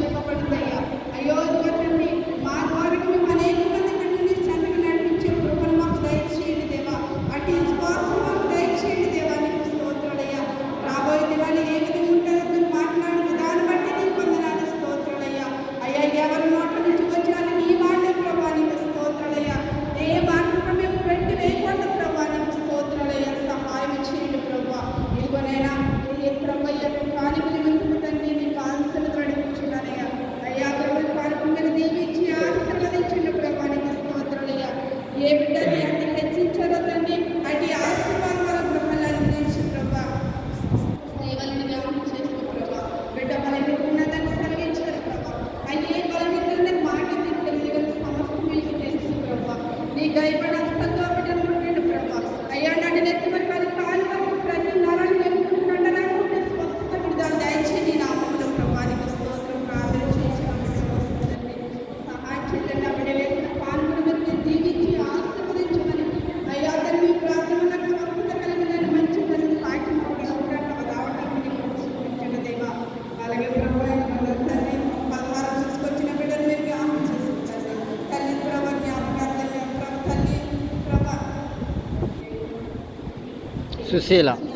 República నీ గాయపడ sucesso, sei lá.